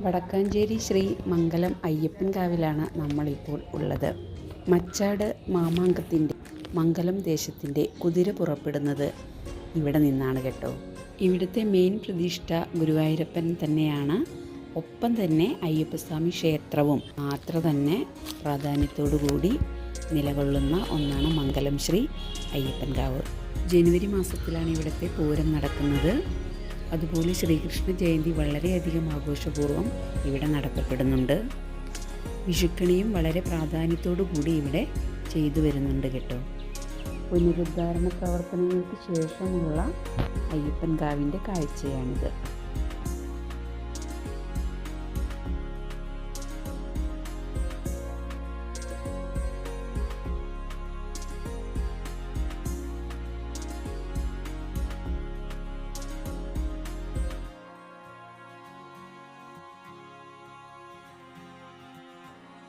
വടക്കാഞ്ചേരി ശ്രീ മംഗലം അയ്യപ്പൻ കാവിലാണ് നമ്മളിപ്പോൾ ഉള്ളത്. മച്ചാട് മാമാങ്കത്തിന്റെ മംഗലം ദേശത്തിന്റെ കുതിര പുറപ്പെടുന്നത് ഇവിടെ നിന്നാണ് കേട്ടോ. ഇവിടുത്തെ മെയിൻ പ്രതിഷ്ഠ ഗുരുവായൂരപ്പൻ തന്നെയാണ്. ഒപ്പം തന്നെ അയ്യപ്പസ്വാമി ക്ഷേത്രവും മാത്രം തന്നെ പ്രാധാന്യത്തോടു കൂടി നിലകൊള്ളുന്ന ഒന്നാണ് മംഗലം ശ്രീ അയ്യപ്പൻകാവ് ജനുവരി മാസത്തിലാണ് ഇവിടുത്തെ പൂരം നടക്കുന്നത്. അതുപോലെ ശ്രീകൃഷ്ണ ജയന്തി വളരെയധികം ആഘോഷപൂർവം ഇവിടെ നടത്തപ്പെടുന്നുണ്ട്. വിഷുക്കണിയും വളരെ പ്രാധാന്യത്തോടു കൂടി ഇവിടെ ചെയ്തു വരുന്നുണ്ട് കേട്ടോ. പുനരുദ്ധാരണ പ്രവർത്തനങ്ങൾക്ക് ശേഷമുള്ള അയ്യപ്പൻ കാവിന്റെ കാഴ്ചയാണിത്.